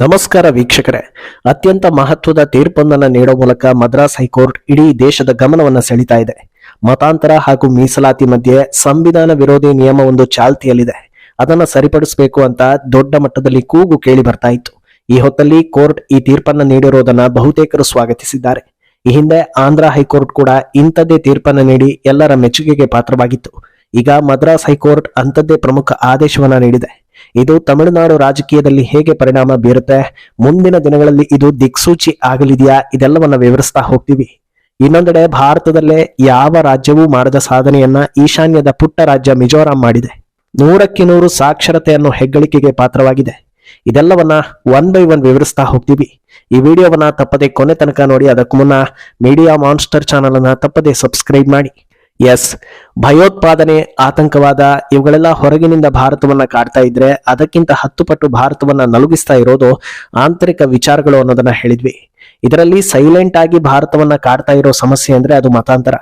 ನಮಸ್ಕಾರ ವೀಕ್ಷಕರೇ. ಅತ್ಯಂತ ಮಹತ್ವದ ತೀರ್ಪೊಂದನ್ನು ನೀಡೋ ಮೂಲಕ ಮದ್ರಾಸ್ ಹೈಕೋರ್ಟ್ ಇಡೀ ದೇಶದ ಗಮನವನ್ನು ಸೆಳೀತಾ ಇದೆ. ಮತಾಂತರ ಹಾಗೂ ಮೀಸಲಾತಿ ಮಧ್ಯೆ ಸಂವಿಧಾನ ವಿರೋಧಿ ನಿಯಮವೊಂದು ಚಾಲ್ತಿಯಲ್ಲಿದೆ. ಅದನ್ನು ಸರಿಪಡಿಸಬೇಕು ಅಂತ ದೊಡ್ಡ ಮಟ್ಟದಲ್ಲಿ ಕೂಗು ಕೇಳಿ ಬರ್ತಾ ಇತ್ತು. ಈ ಹೊತ್ತಲ್ಲಿ ಕೋರ್ಟ್ ಈ ತೀರ್ಪನ್ನು ನೀಡಿರೋದನ್ನ ಬಹುತೇಕರು ಸ್ವಾಗತಿಸಿದ್ದಾರೆ. ಈ ಹಿಂದೆ ಆಂಧ್ರ ಹೈಕೋರ್ಟ್ ಕೂಡ ಇಂಥದ್ದೇ ತೀರ್ಪನ್ನು ನೀಡಿ ಎಲ್ಲರ ಮೆಚ್ಚುಗೆಗೆ ಪಾತ್ರವಾಗಿತ್ತು. ಈಗ ಮದ್ರಾಸ್ ಹೈಕೋರ್ಟ್ ಅಂಥದ್ದೇ ಪ್ರಮುಖ ಆದೇಶವನ್ನ ನೀಡಿದೆ. ಇದು ತಮಿಳುನಾಡು ರಾಜಕೀಯದಲ್ಲಿ ಹೇಗೆ ಪರಿಣಾಮ ಬೀರುತ್ತೆ? ಮುಂದಿನ ದಿನಗಳಲ್ಲಿ ಇದು ದಿಕ್ಸೂಚಿ ಆಗಲಿದೆಯಾ? ಇದೆಲ್ಲವನ್ನ ವಿವರಿಸ್ತಾ ಹೋಗ್ತೀವಿ. ಇನ್ನೊಂದೆಡೆ ಭಾರತದಲ್ಲೇ ಯಾವ ರಾಜ್ಯವೂ ಮಾಡದ ಸಾಧನೆಯನ್ನ ಈಶಾನ್ಯದ ಪುಟ್ಟ ರಾಜ್ಯ ಮಿಜೋರಾಂ ಮಾಡಿದೆ. ನೂರಕ್ಕೆ ನೂರು ಸಾಕ್ಷರತೆಯನ್ನು ಹೆಗ್ಗಳಿಕೆಗೆ ಪಾತ್ರವಾಗಿದೆ. ಇದೆಲ್ಲವನ್ನ ಒನ್ ಬೈ ಒನ್ ವಿವರಿಸ್ತಾ ಹೋಗ್ತೀವಿ. ಈ ವಿಡಿಯೋವನ್ನ ತಪ್ಪದೆ ಕೊನೆ ತನಕ ನೋಡಿ, ಅದಕ್ಕೂ ಮುನ್ನ ಮೀಡಿಯಾ ಮಾನ್ಸ್ಟರ್ ಚಾನಲ್ ಅನ್ನ ತಪ್ಪದೆ ಸಬ್ಸ್ಕ್ರೈಬ್ ಮಾಡಿ. ಎಸ್. ಭಯೋತ್ಪಾದನೆ, ಆತಂಕವಾದ ಇವುಗಳೆಲ್ಲ ಹೊರಗಿನಿಂದ ಭಾರತವನ್ನ ಕಾಡ್ತಾ ಇದ್ರೆ ಅದಕ್ಕಿಂತ ಹತ್ತು ಪಟ್ಟು ಭಾರತವನ್ನ ನಲುಗಿಸ್ತಾ ಇರೋದು ಆಂತರಿಕ ವಿಚಾರಗಳು ಅನ್ನೋದನ್ನ ಹೇಳಿದ್ವಿ. ಇದರಲ್ಲಿ ಸೈಲೆಂಟ್ ಆಗಿ ಭಾರತವನ್ನ ಕಾಡ್ತಾ ಇರೋ ಸಮಸ್ಯೆ ಅಂದ್ರೆ ಅದು ಮತಾಂತರ.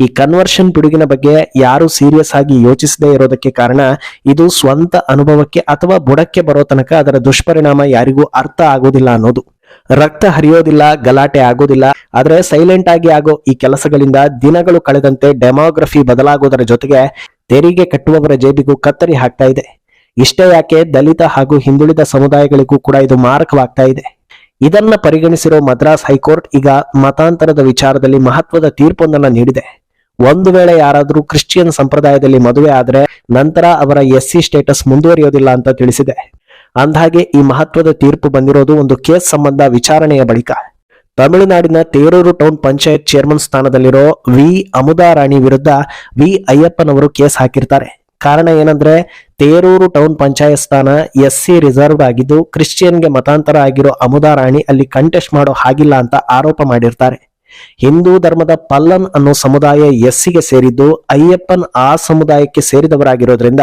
ಈ ಕನ್ವರ್ಷನ್ ಪಿಡುಗಿನ ಬಗ್ಗೆ ಯಾರು ಸೀರಿಯಸ್ ಆಗಿ ಯೋಚಿಸದೇ ಇರೋದಕ್ಕೆ ಕಾರಣ ಇದು ಸ್ವಂತ ಅನುಭವಕ್ಕೆ ಅಥವಾ ಬುಡಕ್ಕೆ ಬರೋ ತನಕ ಅದರ ದುಷ್ಪರಿಣಾಮ ಯಾರಿಗೂ ಅರ್ಥ ಆಗೋದಿಲ್ಲ ಅನ್ನೋದು. ರಕ್ತ ಹರಿಯೋದಿಲ್ಲ, ಗಲಾಟೆ ಆಗೋದಿಲ್ಲ, ಆದ್ರೆ ಸೈಲೆಂಟ್ ಆಗಿ ಆಗೋ ಈ ಕೆಲಸಗಳಿಂದ ದಿನಗಳು ಕಳೆದಂತೆ ಡೆಮೋಗ್ರಫಿ ಬದಲಾಗೋದರ ಜೊತೆಗೆ ತೆರಿಗೆ ಕಟ್ಟುವವರ ಜೇಬಿಗೂ ಕತ್ತರಿ ಹಾಕ್ತಾ ಇದೆ. ಇಷ್ಟೇ ಯಾಕೆ ದಲಿತ ಹಾಗೂ ಹಿಂದುಳಿದ ಸಮುದಾಯಗಳಿಗೂ ಕೂಡ ಇದು ಮಾರಕವಾಗ್ತಾ ಇದೆ. ಇದನ್ನ ಪರಿಗಣಿಸಿರೋ ಮದ್ರಾಸ್ ಹೈಕೋರ್ಟ್ ಈಗ ಮತಾಂತರದ ವಿಚಾರದಲ್ಲಿ ಮಹತ್ವದ ತೀರ್ಪೊಂದನ್ನು ನೀಡಿದೆ. ಒಂದು ವೇಳೆ ಯಾರಾದರೂ ಕ್ರಿಶ್ಚಿಯನ್ ಸಂಪ್ರದಾಯದಲ್ಲಿ ಮದುವೆ ಆದ್ರೆ ನಂತರ ಅವರ ಎಸ್ಸಿ ಸ್ಟೇಟಸ್ ಮುಂದುವರಿಯೋದಿಲ್ಲ ಅಂತ ತಿಳಿಸಿದೆ. ಅಂದ್ಹಾಗೆ ಈ ಮಹತ್ವದ ತೀರ್ಪು ಬಂದಿರೋದು ಒಂದು ಕೇಸ್ ಸಂಬಂಧ ವಿಚಾರಣೆಯ ಬಳಿಕ. ತಮಿಳುನಾಡಿನ ತೇರೂರು ಟೌನ್ ಪಂಚಾಯತ್ ಚೇರ್ಮನ್ ಸ್ಥಾನದಲ್ಲಿರೋ ವಿ. ಅಮುದಾರಾಣಿ ವಿರುದ್ಧ ವಿ. ಅಯ್ಯಪ್ಪನವರು ಕೇಸ್ ಹಾಕಿರ್ತಾರೆ. ಕಾರಣ ಏನಂದ್ರೆ, ತೇರೂರು ಟೌನ್ ಪಂಚಾಯತ್ ಸ್ಥಾನ ಎಸ್ ಸಿ ರಿಸರ್ವ್ಡ್ ಆಗಿದ್ದು, ಕ್ರಿಶ್ಚಿಯನ್ಗೆ ಮತಾಂತರ ಆಗಿರೋ ಅಮುದಾ ರಾಣಿ ಅಲ್ಲಿ ಕಂಟೆಸ್ಟ್ ಮಾಡೋ ಹಾಗಿಲ್ಲ ಅಂತ ಆರೋಪ ಮಾಡಿರ್ತಾರೆ. ಹಿಂದೂ ಧರ್ಮದ ಪಲ್ಲನ್ ಅನ್ನೋ ಸಮುದಾಯ ಎಸ್ಸಿಗೆ ಸೇರಿದ್ದು, ಅಯ್ಯಪ್ಪನ್ ಆ ಸಮುದಾಯಕ್ಕೆ ಸೇರಿದವರಾಗಿರೋದ್ರಿಂದ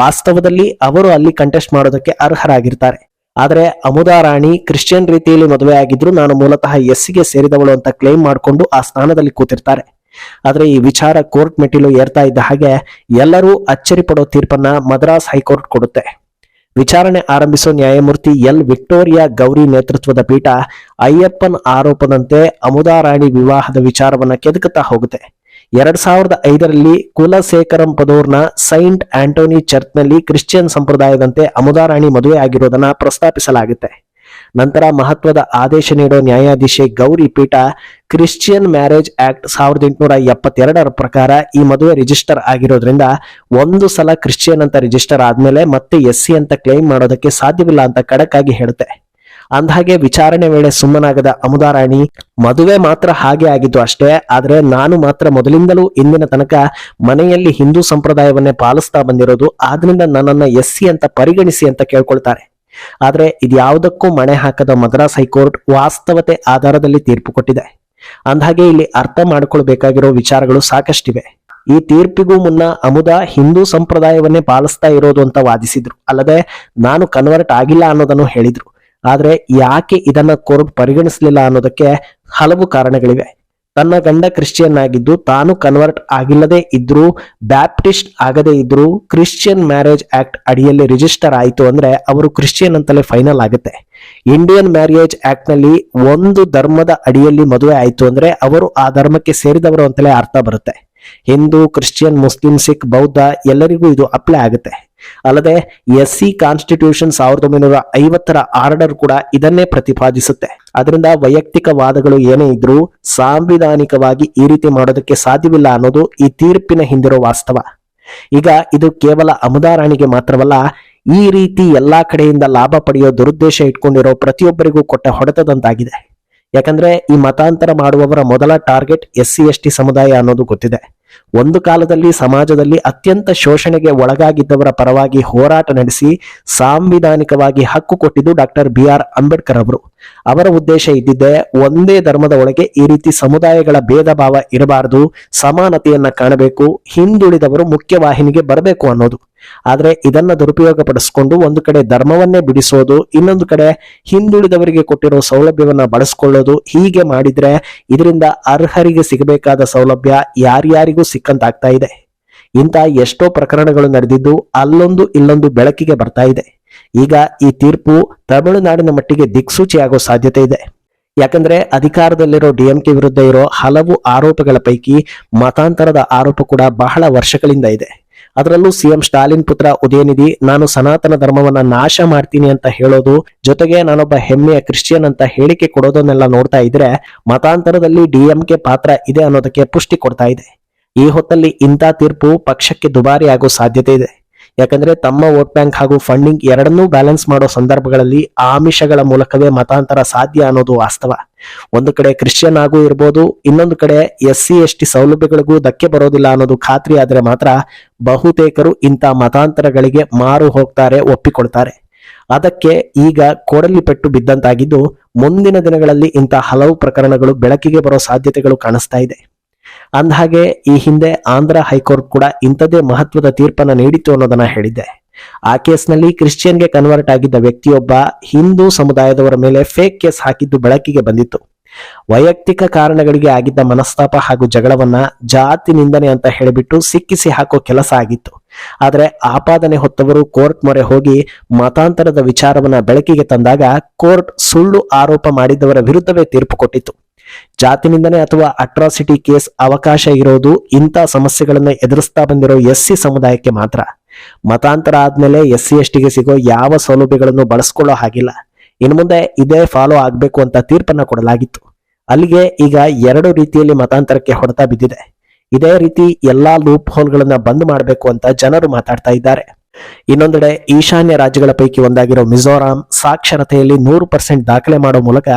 ವಾಸ್ತವದಲ್ಲಿ ಅವರು ಅಲ್ಲಿ ಕಂಟೆಸ್ಟ್ ಮಾಡೋದಕ್ಕೆ ಅರ್ಹರಾಗಿರ್ತಾರೆ. ಆದರೆ ಅಮುದಾ ರಾಣಿ ಕ್ರಿಶ್ಚಿಯನ್ ರೀತಿಯಲ್ಲಿ ಮದುವೆ ಆಗಿದ್ರು ನಾನು ಮೂಲತಃ ಎಸ್ಸಿಗೆ ಸೇರಿದವಳು ಅಂತ ಕ್ಲೇಮ್ ಮಾಡಿಕೊಂಡು ಆ ಸ್ಥಾನದಲ್ಲಿ ಕೂತಿರ್ತಾರೆ. ಆದರೆ ಈ ವಿಚಾರ ಕೋರ್ಟ್ ಮೆಟ್ಟಿಲು ಏರ್ತಾ ಇದ್ದ ಹಾಗೆ ಎಲ್ಲರೂ ಅಚ್ಚರಿ ಪಡೋ ತೀರ್ಪನ್ನ ಮದ್ರಾಸ್ ಹೈಕೋರ್ಟ್ ಕೊಡುತ್ತೆ. ವಿಚಾರಣೆ ಆರಂಭಿಸೋ ನ್ಯಾಯಮೂರ್ತಿ ಎಲ್ ವಿಕ್ಟೋರಿಯಾ ಗೌರಿ ನೇತೃತ್ವದ ಪೀಠ ಅಯ್ಯಪ್ಪನ್ ಆರೋಪದಂತೆ ಅಮುದಾರಾಣಿ ವಿವಾಹದ ವಿಚಾರವನ್ನು ಕೆದಕುತ್ತಾ ಹೋಗುತ್ತೆ. ಎರಡ್ ಸಾವಿರದ ಐದರಲ್ಲಿ ಕುಲಶೇಖರಂ ಪದೋರ್ನ ಸೈಂಟ್ ಆಂಟೋನಿ ಚರ್ಚ್ನಲ್ಲಿ ಕ್ರಿಶ್ಚಿಯನ್ ಸಂಪ್ರದಾಯದಂತೆ ಅಮುದಾರಾಣಿ ಮದುವೆ ಆಗಿರೋದನ್ನ ಪ್ರಸ್ತಾಪಿಸಲಾಗುತ್ತೆ. ನಂತರ ಮಹತ್ವದ ಆದೇಶ ನೀಡೋ ನ್ಯಾಯಾಧೀಶೆ ಗೌರಿ ಪೀಠ ಕ್ರಿಶ್ಚಿಯನ್ ಮ್ಯಾರೇಜ್ ಆಕ್ಟ್ ಸಾವಿರದ ಎಂಟುನೂರ ಎಪ್ಪತ್ತೆರಡರ ಪ್ರಕಾರ ಈ ಮದುವೆ ರಿಜಿಸ್ಟರ್ ಆಗಿರೋದ್ರಿಂದ ಒಂದು ಸಲ ಕ್ರಿಶ್ಚಿಯನ್ ಅಂತ ರಿಜಿಸ್ಟರ್ ಆದ್ಮೇಲೆ ಮತ್ತೆ ಎಸ್ ಸಿ ಅಂತ ಕ್ಲೈಮ್ ಮಾಡೋದಕ್ಕೆ ಸಾಧ್ಯವಿಲ್ಲ ಅಂತ ಖಡಕ್ ಆಗಿ ಹೇಳುತ್ತೆ. ಅಂದ್ಹಾಗೆ ವಿಚಾರಣೆ ವೇಳೆ ಸುಮ್ಮನಾಗದ ಅಮುದಾರಾಣಿ, ಮದುವೆ ಮಾತ್ರ ಹಾಗೆ ಆಗಿದ್ದು ಅಷ್ಟೇ, ಆದರೆ ನಾನು ಮಾತ್ರ ಮೊದಲಿಂದಲೂ ಇಂದಿನ ತನಕ ಮನೆಯಲ್ಲಿ ಹಿಂದೂ ಸಂಪ್ರದಾಯವನ್ನೇ ಪಾಲಿಸ್ತಾ ಬಂದಿರೋದು, ಆದ್ರಿಂದ ನನ್ನನ್ನ ಎಸ್ ಸಿ ಅಂತ ಪರಿಗಣಿಸಿ ಅಂತ ಕೇಳ್ಕೊಳ್ತಾರೆ. ಆದ್ರೆ ಇದ್ಯಾವುದಕ್ಕೂ ಮಣೆ ಹಾಕದ ಮದ್ರಾಸ್ ಹೈಕೋರ್ಟ್ ವಾಸ್ತವತೆ ಆಧಾರದಲ್ಲಿ ತೀರ್ಪು ಕೊಟ್ಟಿದೆ. ಅಂದ್ಹಾಗೆ ಇಲ್ಲಿ ಅರ್ಥ ಮಾಡಿಕೊಳ್ಬೇಕಾಗಿರೋ ವಿಚಾರಗಳು ಸಾಕಷ್ಟಿವೆ. ಈ ತೀರ್ಪಿಗೂ ಮುನ್ನ ಅಮುದ ಹಿಂದೂ ಸಂಪ್ರದಾಯವನ್ನೇ ಪಾಲಿಸ್ತಾ ಇರೋದು ಅಂತ ವಾದಿಸಿದ್ರು. ಅಲ್ಲದೆ ನಾನು ಕನ್ವರ್ಟ್ ಆಗಿಲ್ಲ ಅನ್ನೋದನ್ನು ಹೇಳಿದ್ರು. ಆದರೆ ಯಾಕೆ ಇದನ್ನ ಕೋರ್ಟ್ ಪರಿಗಣಿಸಲಿಲ್ಲ ಅನ್ನೋದಕ್ಕೆ ಹಲವು ಕಾರಣಗಳಿವೆ. ತನ್ನ ಗಂಡ ಕ್ರಿಶ್ಚಿಯನ್ ಆಗಿದ್ದು ತಾನು ಕನ್ವರ್ಟ್ ಆಗಿಲ್ಲದೆ ಇದ್ರೂ ಬ್ಯಾಪ್ಟಿಸ್ಟ್ ಆಗದೇ ಇದ್ರೂ ಕ್ರಿಶ್ಚಿಯನ್ ಮ್ಯಾರೇಜ್ ಆಕ್ಟ್ ಅಡಿಯಲ್ಲಿ ರಿಜಿಸ್ಟರ್ ಆಯಿತು ಅಂದ್ರೆ ಅವರು ಕ್ರಿಶ್ಚಿಯನ್ ಅಂತಲೇ ಫೈನಲ್ ಆಗುತ್ತೆ. ಇಂಡಿಯನ್ ಮ್ಯಾರೇಜ್ ಆಕ್ಟ್ನಲ್ಲಿ ಒಂದು ಧರ್ಮದ ಅಡಿಯಲ್ಲಿ ಮದುವೆ ಆಯಿತು ಅಂದ್ರೆ ಅವರು ಆ ಧರ್ಮಕ್ಕೆ ಸೇರಿದವರು ಅಂತಲೇ ಅರ್ಥ ಬರುತ್ತೆ. ಹಿಂದೂ ಕ್ರಿಶ್ಚಿಯನ್ ಮುಸ್ಲಿಂ ಸಿಖ್ ಬೌದ್ಧ ಎಲ್ಲರಿಗೂ ಇದು ಅಪ್ಲೈ ಆಗುತ್ತೆ. ಅಲ್ಲದೆ ಎಸ್ ಸಿ ಕಾನ್ಸ್ಟಿಟ್ಯೂಷನ್ ಸಾವಿರದ ಒಂಬೈನೂರ ಐವತ್ತರ ಆರ್ಡರ್ ಕೂಡ ಇದನ್ನೇ ಪ್ರತಿಪಾದಿಸುತ್ತೆ. ಅದರಿಂದ ವೈಯಕ್ತಿಕ ವಾದಗಳು ಏನೇ ಇದ್ರೂ ಸಾಂವಿಧಾನಿಕವಾಗಿ ಈ ರೀತಿ ಮಾಡೋದಕ್ಕೆ ಸಾಧ್ಯವಿಲ್ಲ ಅನ್ನೋದು ಈ ತೀರ್ಪಿನ ಹಿಂದಿರೋ ವಾಸ್ತವ. ಈಗ ಇದು ಕೇವಲ ಅಮುದಾರಾಣಿಗೆ ಮಾತ್ರವಲ್ಲ, ಈ ರೀತಿ ಎಲ್ಲಾ ಕಡೆಯಿಂದ ಲಾಭ ಪಡೆಯೋ ದುರುದ್ದೇಶ ಇಟ್ಕೊಂಡಿರೋ ಪ್ರತಿಯೊಬ್ಬರಿಗೂ ಕೊಟ್ಟ ಹೊಡೆತದಂತಾಗಿದೆ. ಯಾಕಂದ್ರೆ ಈ ಮತಾಂತರ ಮಾಡುವವರ ಮೊದಲ target S C S T ಸಮುದಾಯ ಅನ್ನೋದು ಗೊತ್ತಿದೆ. ಒಂದು ಕಾಲದಲ್ಲಿ ಸಮಾಜದಲ್ಲಿ ಅತ್ಯಂತ ಶೋಷಣೆಗೆ ಒಳಗಾಗಿದ್ದವರ ಪರವಾಗಿ ಹೋರಾಟ ನಡೆಸಿ ಸಾಂವಿಧಾನಿಕವಾಗಿ ಹಕ್ಕು ಕೊಟ್ಟಿದ್ದು ಡಾಕ್ಟರ್ ಬಿ ಆರ್ ಅಂಬೇಡ್ಕರ್ ಅವರು. ಅವರ ಉದ್ದೇಶ ಇದ್ದಿದ್ದೆ ಒಂದೇ ಧರ್ಮದ ಒಳಗೆ ಈ ರೀತಿ ಸಮುದಾಯಗಳ ಭೇದ ಭಾವ ಇರಬಾರದು, ಸಮಾನತೆಯನ್ನ ಕಾಣಬೇಕು, ಹಿಂದುಳಿದವರು ಮುಖ್ಯವಾಹಿನಿಗೆ ಬರಬೇಕು ಅನ್ನೋದು. ಆದ್ರೆ ಇದನ್ನ ದುರುಪಯೋಗ ಪಡಿಸ್ಕೊಂಡು ಒಂದು ಕಡೆ ಧರ್ಮವನ್ನೇ ಬಿಡಿಸೋದು, ಇನ್ನೊಂದು ಕಡೆ ಹಿಂದುಳಿದವರಿಗೆ ಕೊಟ್ಟಿರೋ ಸೌಲಭ್ಯವನ್ನ ಬಳಸ್ಕೊಳ್ಳೋದು, ಹೀಗೆ ಮಾಡಿದ್ರೆ ಇದರಿಂದ ಅರ್ಹರಿಗೆ ಸಿಗಬೇಕಾದ ಸೌಲಭ್ಯ ಯಾರ್ಯಾರಿಗೂ ಸಿಕ್ಕಂತಾಗ್ತಾ ಇದೆ. ಇಂಥ ಎಷ್ಟೋ ಪ್ರಕರಣಗಳು ನಡೆದಿದ್ದು ಅಲ್ಲೊಂದು ಇಲ್ಲೊಂದು ಬೆಳಕಿಗೆ ಬರ್ತಾ ಇದೆ. ಈಗ ಈ ತೀರ್ಪು ತಮಿಳುನಾಡಿನ ಮಟ್ಟಿಗೆ ದಿಕ್ಸೂಚಿಯಾಗೋ ಸಾಧ್ಯತೆ ಇದೆ. ಯಾಕಂದ್ರೆ ಅಧಿಕಾರದಲ್ಲಿರೋ ಡಿಎಂಕೆ ವಿರುದ್ಧ ಇರೋ ಹಲವು ಆರೋಪಗಳ ಪೈಕಿ ಮತಾಂತರದ ಆರೋಪ ಕೂಡ ಬಹಳ ವರ್ಷಗಳಿಂದ ಇದೆ. ಅದರಲ್ಲೂ ಸಿಎಂ ಸ್ಟಾಲಿನ್ ಪುತ್ರ ಉದಯನಿಧಿ, ನಾನು ಸನಾತನ ಧರ್ಮವನ್ನ ನಾಶ ಮಾಡ್ತೀನಿ ಅಂತ ಹೇಳೋದು, ಜೊತೆಗೆ ನಾನೊಬ್ಬ ಹೆಮ್ಮೆಯ ಕ್ರಿಶ್ಚಿಯನ್ ಅಂತ ಹೇಳಿಕೆ ಕೊಡೋದನ್ನೆಲ್ಲ ನೋಡ್ತಾ ಇದ್ರೆ ಮತಾಂತರದಲ್ಲಿ ಡಿಎಂಕೆ ಪಾತ್ರ ಇದೆ ಅನ್ನೋದಕ್ಕೆ ಪುಷ್ಟಿ ಕೊಡ್ತಾ ಇದೆ. ಈ ಹೊತ್ತಲ್ಲಿ ಇಂಥ ತೀರ್ಪು ಪಕ್ಷಕ್ಕೆ ದುಬಾರಿ ಆಗೋ ಸಾಧ್ಯತೆ ಇದೆ. ಯಾಕಂದ್ರೆ ತಮ್ಮ ವೋಟ್ ಬ್ಯಾಂಕ್ ಹಾಗೂ ಫಂಡಿಂಗ್ ಎರಡನ್ನೂ ಬ್ಯಾಲೆನ್ಸ್ ಮಾಡೋ ಸಂದರ್ಭಗಳಲ್ಲಿ ಆಮಿಷಗಳ ಮೂಲಕವೇ ಮತಾಂತರ ಸಾಧ್ಯ ಅನ್ನೋದು ವಾಸ್ತವ. ಒಂದು ಕಡೆ ಕ್ರಿಶ್ಚಿಯನ್ ಆಗೂ ಇರ್ಬೋದು, ಇನ್ನೊಂದು ಕಡೆ ಎಸ್ ಸಿ ಎಸ್ ಟಿ ಸೌಲಭ್ಯಗಳಿಗೂ ಧಕ್ಕೆ ಬರೋದಿಲ್ಲ ಅನ್ನೋದು ಖಾತ್ರಿ ಆದರೆ ಮಾತ್ರ ಬಹುತೇಕರು ಇಂಥ ಮತಾಂತರಗಳಿಗೆ ಮಾರು ಹೋಗ್ತಾರೆ, ಒಪ್ಪಿಕೊಳ್ತಾರೆ. ಅದಕ್ಕೆ ಈಗ ಕೊಡಲಿ ಪೆಟ್ಟು ಬಿದ್ದಂತಾಗಿದ್ದು, ಮುಂದಿನ ದಿನಗಳಲ್ಲಿ ಇಂಥ ಹಲವು ಪ್ರಕರಣಗಳು ಬೆಳಕಿಗೆ ಬರೋ ಸಾಧ್ಯತೆಗಳು ಕಾಣಿಸ್ತಾ ಇದೆ. ಅಂದಹಾಗೆ ಈ ಹಿಂದೆ ಆಂಧ್ರ ಹೈಕೋರ್ಟ್ ಕೂಡ ಇಂಥದ್ದೇ ಮಹತ್ವದ ತೀರ್ಪನ್ನು ನೀಡಿತ್ತು ಅನ್ನೋದನ್ನ ಹೇಳಿದ್ದೆ. ಆ ಕೇಸ್ನಲ್ಲಿ ಕ್ರಿಶ್ಚಿಯನ್ಗೆ ಕನ್ವರ್ಟ್ ಆಗಿದ್ದ ವ್ಯಕ್ತಿಯೊಬ್ಬ ಹಿಂದೂ ಸಮುದಾಯದವರ ಮೇಲೆ ಫೇಕ್ ಕೇಸ್ ಹಾಕಿದ್ದು ಬೆಳಕಿಗೆ ಬಂದಿತ್ತು. ವೈಯಕ್ತಿಕ ಕಾರಣಗಳಿಗೆ ಆಗಿದ್ದ ಮನಸ್ತಾಪ ಹಾಗೂ ಜಗಳವನ್ನ ಜಾತಿ ನಿಂದನೆ ಅಂತ ಹೇಳಿಬಿಟ್ಟು ಸಿಕ್ಕಿಸಿ ಹಾಕೋ ಕೆಲಸ ಆಗಿತ್ತು. ಆದರೆ ಆಪಾದನೆ ಹೊತ್ತವರು ಕೋರ್ಟ್ ಮೊರೆ ಹೋಗಿ ಮತಾಂತರದ ವಿಚಾರವನ್ನ ಬೆಳಕಿಗೆ ತಂದಾಗ ಕೋರ್ಟ್ ಸುಳ್ಳು ಆರೋಪ ಮಾಡಿದ್ದವರ ವಿರುದ್ಧವೇ ತೀರ್ಪು ಕೊಟ್ಟಿತ್ತು. ಜಾತಿ ನಿಂದನೆ ಅಥವಾ ಅಟ್ರಾಸಿಟಿ ಕೇಸ್ ಅವಕಾಶ ಇರೋದು ಇಂಥ ಸಮಸ್ಯೆಗಳನ್ನು ಎದುರಿಸ್ತಾ ಬಂದಿರೋ ಎಸ್ ಸಿ ಸಮುದಾಯಕ್ಕೆ ಮಾತ್ರ. ಮತಾಂತರ ಆದ್ಮೇಲೆ ಎಸ್ ಸಿ ಎಸ್ ಟಿಗೆ ಸಿಗೋ ಯಾವ ಸೌಲಭ್ಯಗಳನ್ನು ಬಳಸ್ಕೊಳ್ಳೋ ಹಾಗಿಲ್ಲ. ಇನ್ನು ಮುಂದೆ ಇದೇ ಫಾಲೋ ಆಗಬೇಕು ಅಂತ ತೀರ್ಪನ್ನ ಕೊಡಲಾಗಿತ್ತು. ಅಲ್ಲಿಗೆ ಈಗ ಎರಡು ರೀತಿಯಲ್ಲಿ ಮತಾಂತರಕ್ಕೆ ಹೊಡೆತ ಬಿದ್ದಿದೆ. ಇದೇ ರೀತಿ ಎಲ್ಲಾ ಲೂಪ್ ಹೋಲ್ಗಳನ್ನ ಬಂದ್ ಮಾಡಬೇಕು ಅಂತ ಜನರು ಮಾತಾಡ್ತಾ ಇದ್ದಾರೆ. ಇನ್ನೊಂದೆಡೆ ಈಶಾನ್ಯ ರಾಜ್ಯಗಳ ಪೈಕಿ ಒಂದಾಗಿರೋ ಮಿಜೋರಾಂ ಸಾಕ್ಷರತೆಯಲ್ಲಿ ನೂರು ಪರ್ಸೆಂಟ್ ದಾಖಲೆ ಮಾಡೋ ಮೂಲಕ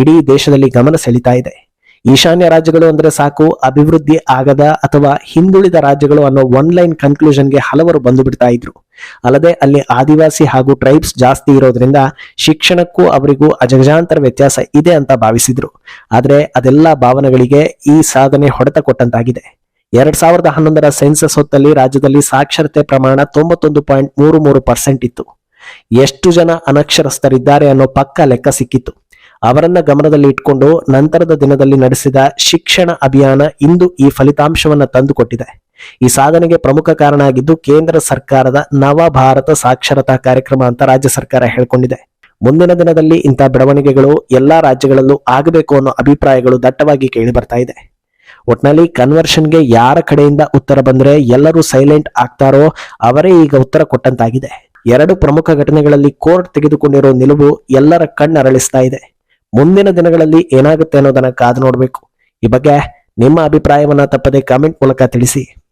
ಇಡೀ ದೇಶದಲ್ಲಿ ಗಮನ ಸೆಳೀತಾ ಇದೆ. ಈಶಾನ್ಯ ರಾಜ್ಯಗಳು ಅಂದ್ರೆ ಸಾಕು, ಅಭಿವೃದ್ಧಿ ಆಗದ ಅಥವಾ ಹಿಂದುಳಿದ ರಾಜ್ಯಗಳು ಅನ್ನೋ ಒನ್ ಲೈನ್ ಕನ್ಕ್ಲೂಷನ್ಗೆ ಹಲವರು ಬಂದು ಬಿಡ್ತಾ ಇದ್ರು. ಅಲ್ಲದೆ ಅಲ್ಲಿ ಆದಿವಾಸಿ ಹಾಗೂ ಟ್ರೈಬ್ಸ್ ಜಾಸ್ತಿ ಇರೋದ್ರಿಂದ ಶಿಕ್ಷಣಕ್ಕೂ ಅವರಿಗೂ ಅಜಗಜಾಂತರ ವ್ಯತ್ಯಾಸ ಇದೆ ಅಂತ ಭಾವಿಸಿದ್ರು. ಆದ್ರೆ ಅದೆಲ್ಲ ಭಾವನೆಗಳಿಗೆ ಈ ಸಾಧನೆ ಹೊಡೆತ ಕೊಟ್ಟಂತಾಗಿದೆ. ಎರಡ್ ಸಾವಿರದ ಹನ್ನೊಂದರ ಸೆನ್ಸಸ್ ಹೊತ್ತಲ್ಲಿ ರಾಜ್ಯದಲ್ಲಿ ಸಾಕ್ಷರತೆ ಪ್ರಮಾಣ ತೊಂಬತ್ತೊಂದು ಪಾಯಿಂಟ್ ಮೂರು ಮೂರು ಪರ್ಸೆಂಟ್ ಇತ್ತು. ಎಷ್ಟು ಜನ ಅನಕ್ಷರಸ್ಥರಿದ್ದಾರೆ ಅನ್ನೋ ಪಕ್ಕ ಲೆಕ್ಕ ಸಿಕ್ಕಿತ್ತು. ಅವರನ್ನ ಗಮನದಲ್ಲಿ ಇಟ್ಕೊಂಡು ನಂತರದ ದಿನದಲ್ಲಿ ನಡೆಸಿದ ಶಿಕ್ಷಣ ಅಭಿಯಾನ ಇಂದು ಈ ಫಲಿತಾಂಶವನ್ನ ತಂದುಕೊಟ್ಟಿದೆ. ಈ ಸಾಧನೆಗೆ ಪ್ರಮುಖ ಕಾರಣ ಆಗಿದ್ದು ಕೇಂದ್ರ ಸರ್ಕಾರದ ನವ ಭಾರತ ಸಾಕ್ಷರತಾ ಕಾರ್ಯಕ್ರಮ ಅಂತ ರಾಜ್ಯ ಸರ್ಕಾರ ಹೇಳ್ಕೊಂಡಿದೆ. ಮುಂದಿನ ದಿನದಲ್ಲಿ ಇಂಥ ಬೆಳವಣಿಗೆಗಳು ಎಲ್ಲಾ ರಾಜ್ಯಗಳಲ್ಲೂ ಆಗಬೇಕು ಅನ್ನೋ ಅಭಿಪ್ರಾಯಗಳು ದಟ್ಟವಾಗಿ ಕೇಳಿ ಬರ್ತಾ ಇದೆ. ಒಟ್ನಲ್ಲಿ ಕನ್ವರ್ಷನ್ಗೆ ಯಾರ ಕಡೆಯಿಂದ ಉತ್ತರ ಬಂದ್ರೆ ಎಲ್ಲರೂ ಸೈಲೆಂಟ್ ಆಗ್ತಾರೋ ಅವರೇ ಈಗ ಉತ್ತರ ಕೊಟ್ಟಂತಾಗಿದೆ. ಎರಡು ಪ್ರಮುಖ ಘಟನೆಗಳಲ್ಲಿ ಕೋರ್ಟ್ ತೆಗೆದುಕೊಂಡಿರೋ ನಿಲುವು ಎಲ್ಲರ ಕಣ್ಣರಳಿಸ್ತಾ ಇದೆ. ಮುಂದಿನ ದಿನಗಳಲ್ಲಿ ಏನಾಗುತ್ತೆ ಅನ್ನೋದನ್ನ ಕಾದು ನೋಡಬೇಕು. ಈ ಬಗ್ಗೆ ನಿಮ್ಮ ಅಭಿಪ್ರಾಯವನ್ನ ತಪ್ಪದೆ ಕಾಮೆಂಟ್ ಮೂಲಕ ತಿಳಿಸಿ.